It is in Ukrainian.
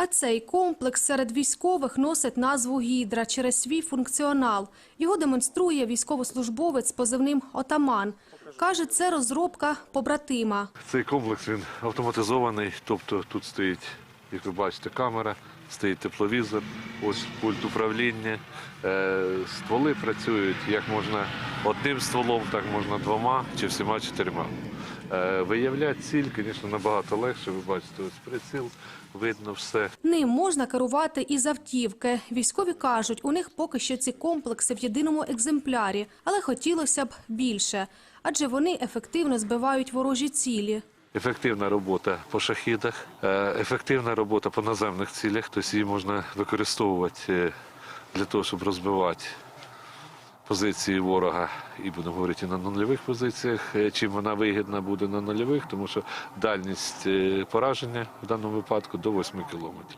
А цей комплекс серед військових носить назву «Гідра» через свій функціонал. Його демонструє військовослужбовець з позивним «Отаман». Каже, це розробка побратима. Цей комплекс він автоматизований, тобто тут стоїть, як ви бачите, камера, стоїть тепловізор, ось пульт управління. Е, стволи працюють як можна одним стволом, так можна двома чи всіма чотирма. Е, виявляти ціль, звісно, набагато легше. Ви бачите, ось приціл, видно все. Ним можна керувати із автівки. Військові кажуть, у них поки що ці комплекси в єдиному екземплярі, але хотілося б більше, адже вони ефективно збивають ворожі цілі. Ефективна робота по шахідах, е, ефективна робота по наземних цілях, тобто її можна використовувати е, для того, щоб розбивати позиції ворога, і будемо говорити на нульових позиціях. Е, Чим вона вигідна буде на нульових, тому що дальність пораження в даному випадку до 8 кілометрів.